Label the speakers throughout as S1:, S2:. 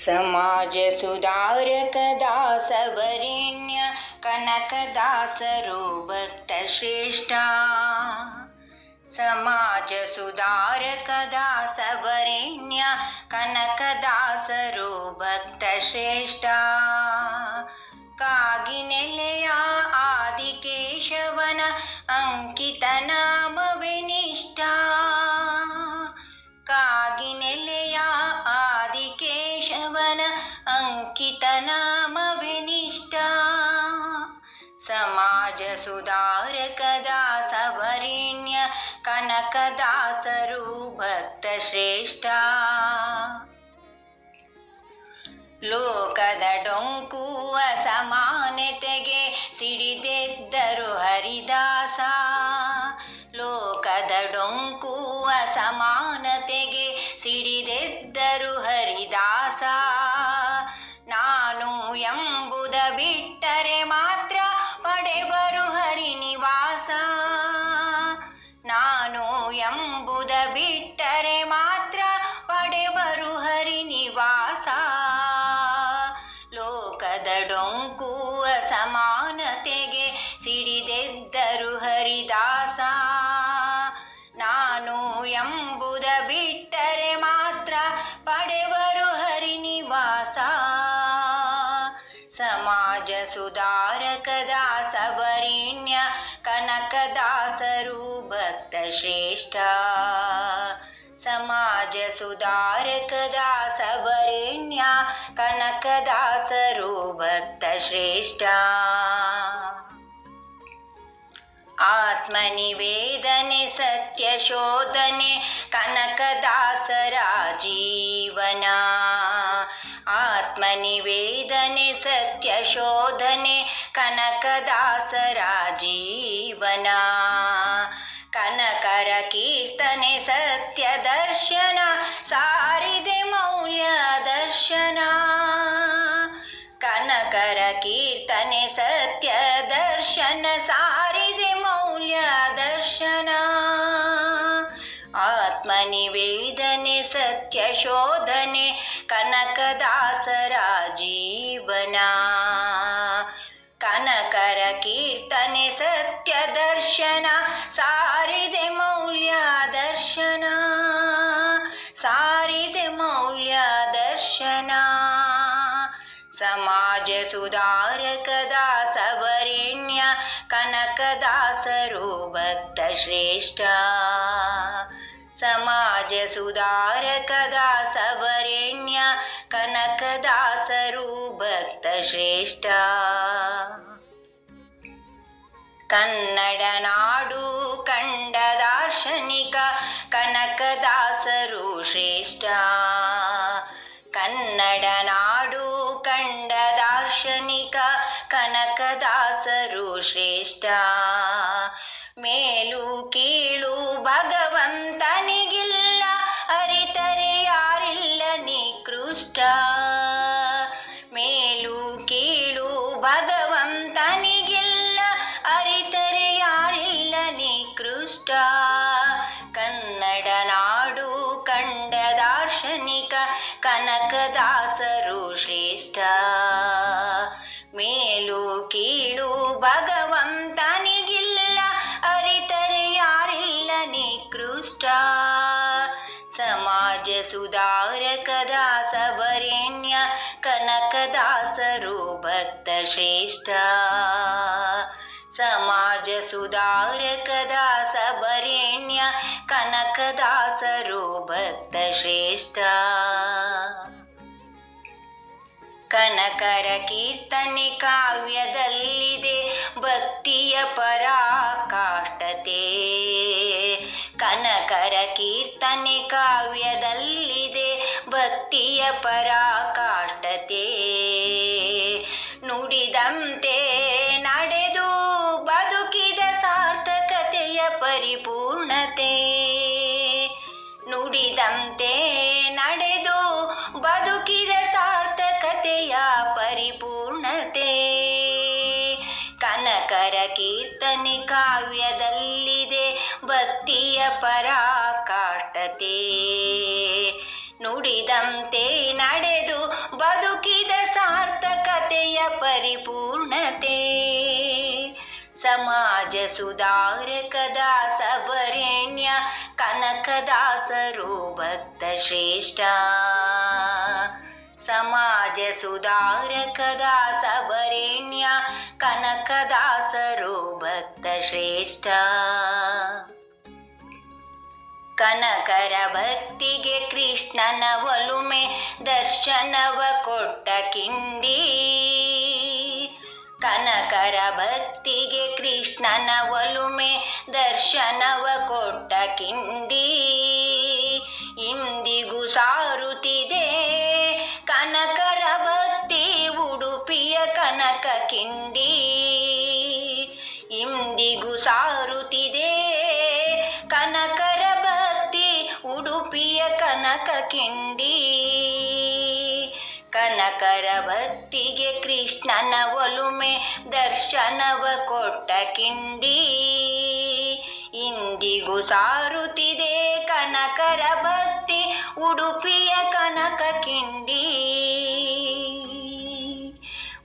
S1: ಸಮಾಜ ಸುಧಾರಕ ದಾಸವರೇಣ್ಯ ಕನಕದಾಸರು ಭಕ್ತ ಶ್ರೇಷ್ಠ ಸಮಾಜ ಸುಧಾರಕ ದಾಸವರೇಣ್ಯ ಕನಕದಾಸರು ಭಕ್ತ ಶ್ರೇಷ್ಠ ಕಾಗಿನೆಲೆಯ ಆದಿಕೇಶವನ ಅಂಕಿತ ನಾಮವೇ ನಿಷ್ಠ ಕಾಗಿನೆಲೆಯ ಅಂಕಿತ ನಾಮವೇ ನಿಷ್ಠ ಸಮಾಜ ಸುಧಾರಕ ದಾಸವರೇಣ್ಯ ಕನಕದಾಸರು ಭಕ್ತ ಶ್ರೇಷ್ಠ ಲೋಕದ ಡೊಂಕು ಅಸಮಾನತೆಗೆ ಸಿಡಿದೆದ್ದರು ಹರಿದಾಸ ಲೋಕದ ಡೊಂಕು ಅಸಮಾನತೆಗೆ ಸಿಡಿದೆದ್ದರು ಹರಿದಾಸ ಸಿಡಿದೆದ್ದರು ಹರಿದಾಸ ನಾನು ಎಂಬುದ ಬಿಟ್ಟರೆ ಮಾತ್ರ ಪಡೆವರು ಹರಿನಿವಾಸ ಸಮಾಜ ಸುಧಾರಕ ದಾಸವರೇಣ್ಯ ಕನಕದಾಸರು ಭಕ್ತ ಶ್ರೇಷ್ಠ ಸಮಾಜ ಸುಧಾರಕ ದಾಸವರೇಣ್ಯ ಕನಕದಾಸರು ಭಕ್ತ ಶ್ರೇಷ್ಠ ಆತ್ಮನಿವೇದನೆ ಸತ್ಯ ಶೋಧನೆ ಕನಕದಾಸರ ಜೀವನ ಆತ್ಮನಿವೇದನೆ ಸತ್ಯ ಶೋಧನೆ ಕನಕದಾಸರ ಜೀವನ ಕನಕರ ಕೀರ್ತನೆ ಸತ್ಯ ದರ್ಶನ ಸಾರಿದೆ ಮೌಲ್ಯ ದರ್ಶನ. ಕನಕರ ಕೀರ್ತನೆ ಸತ್ಯ ದರ್ಶನ ಸಾರಿದೆ ಸತ್ಯ ಶೋಧನೆ ಕನಕದಾಸರ ಜೀವನ ಕನಕರ ಕೀರ್ತನೆ ಸತ್ಯ ದರ್ಶನ ಸಾರಿದೆ ಮೌಲ್ಯ ದರ್ಶನ. ಸಾರಿದೆ ಮೌಲ್ಯ ದರ್ಶನ. ಸಮಾಜ ಸುಧಾರಕ ದಾಸವರೇಣ್ಯ, ಕನಕದಾಸರು ಭಕ್ತ ಶ್ರೇಷ್ಠ ಸಮಾಜ ಸುಧಾರಕ ದಾಸವರೇಣ್ಯ ಕನಕದಾಸರು ಭಕ್ತ ಶ್ರೇಷ್ಠ ಕನ್ನಡ ನಾಡು ಕಂಡ ದಾರ್ಶನಿಕ ಕನಕದಾಸರು ಶ್ರೇಷ್ಠ ಕನ್ನಡ ನಾಡು ಕಂಡ ದಾರ್ಶನಿಕ ಕನಕದಾಸರು ಶ್ರೇಷ್ಠ ಮೇಲು ಕೀಳು ಭಗವಂತನಿಗಿಲ್ಲ, ಅರಿತರೆ ಯಾರಿಲ್ಲ ನಿಕೃಷ್ಟ ಮೇಲು ಕೀಳು ಭಗವಂತನಿಗಿಲ್ಲ, ಅರಿತರೆ ಯಾರಿಲ್ಲ ನಿಕೃಷ್ಟ ಕನ್ನಡ ನಾಡು ಕಂಡ ದಾರ್ಶನಿಕ ಕನಕದಾಸರು ಶ್ರೇಷ್ಠ. ಮೇಲು ಕೀಳು ಸಮಾಜ ವರೆಣ್ಯ ಕನಕದಾಸರು ಭಕ್ತ ಶ್ರೇಷ್ಠ ಸಮಾಜ ಸುಧಾರಕದಾಸ ವರೆಣ್ಯ ಕನಕದಾಸರು ಭಕ್ತ ಶ್ರೇಷ್ಠ ಕನಕರ ಕೀರ್ತನೆ ಕಾವ್ಯದಲ್ಲಿದೆ ಭಕ್ತಿಯ ಪರಾಕಾಷ್ಠತೆ. ಕನಕರ ಕೀರ್ತನೆ ಕಾವ್ಯದಲ್ಲಿದೆ ಭಕ್ತಿಯ ಪರಾಕಾಷ್ಠತೆ ನುಡಿದಂತೆ. ಪರಾಕಾಷ್ಠತೆ. ನುಡಿದಂತೆ ನಡೆದು ಬದುಕಿದ ಸಾರ್ಥಕತೆಯ ಪರಿಪೂರ್ಣತೆ. ಸಮಾಜ ಸುಧಾರಕ ದಾಸ ವರೇಣ್ಯ ಕನಕದಾಸರು ಭಕ್ತ ಶ್ರೇಷ್ಠ. ಸಮಾಜ ಸುಧಾರಕ ದಾಸ ವರೇಣ್ಯ ಕನಕದಾಸರು ಭಕ್ತ ಶ್ರೇಷ್ಠ. ಕನಕರ ಭಕ್ತಿಗೆ ಕೃಷ್ಣನ ಒಲುಮೆ ದರ್ಶನವ ಕೊಟ್ಟ ಕಿಂಡಿ. ಕನಕರ ಭಕ್ತಿಗೆ ಕೃಷ್ಣನ ಒಲುಮೆ ದರ್ಶನವ ಕೊಟ್ಟ ಕಿಂಡಿ. ಇಂದಿಗೂ ಸಾರುತ್ತಿದೆ ಕನಕರ ಭಕ್ತಿ ಉಡುಪಿಯ ಕನಕ ಕಿಂಡಿ. ಕಿಂಡಿ ಕನಕರ ಭಕ್ತಿಗೆ ಕೃಷ್ಣನ ಒಲುಮೆ ದರ್ಶನವ ಕೊಟ್ಟ ಕಿಂಡಿ. ಇಂದಿಗೂ ಸಾರುತ್ತಿದೆ ಕನಕರ ಭಕ್ತಿ ಉಡುಪಿಯ ಕನಕ ಕಿಂಡಿ.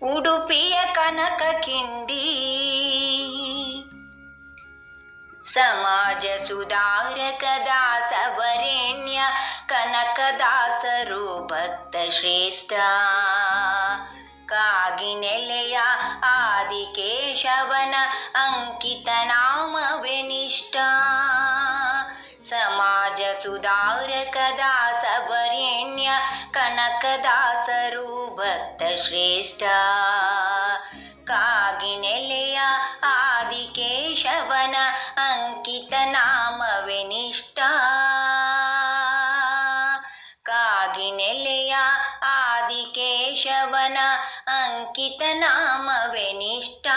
S1: ಉಡುಪಿಯ ಕನಕ ಕಿಂಡಿ. ಸಮಾಜ ಸುಧಾರಕ ದಾಸ ವರೇಣ್ಯ ಕನಕದಾಸರು ಭಕ್ತ ಶ್ರೇಷ್ಠ ಕಾಗಿನೆಲೆಯ ಆದಿಕೇಶವನ ಅಂಕಿತ ನಾಮವೆನಿಷ್ಠ ಸಮಾಜ ಸುಧಾರಕ ದಾಸ ವರೇಣ್ಯ ಕನಕದಾಸರು ಭಕ್ತ ಶ್ರೇಷ್ಠ ಕಾಗಿನೆಲೆಯ ಆದಿಕೇಶವನ ಅಂಕಿತ ನಾಮವೆನಿಷ್ಠ. ಕಾಗಿನೆಲೆಯ ಆದಿಕೇಶವನ ಅಂಕಿತ ನಾಮವೆನಿಷ್ಠ.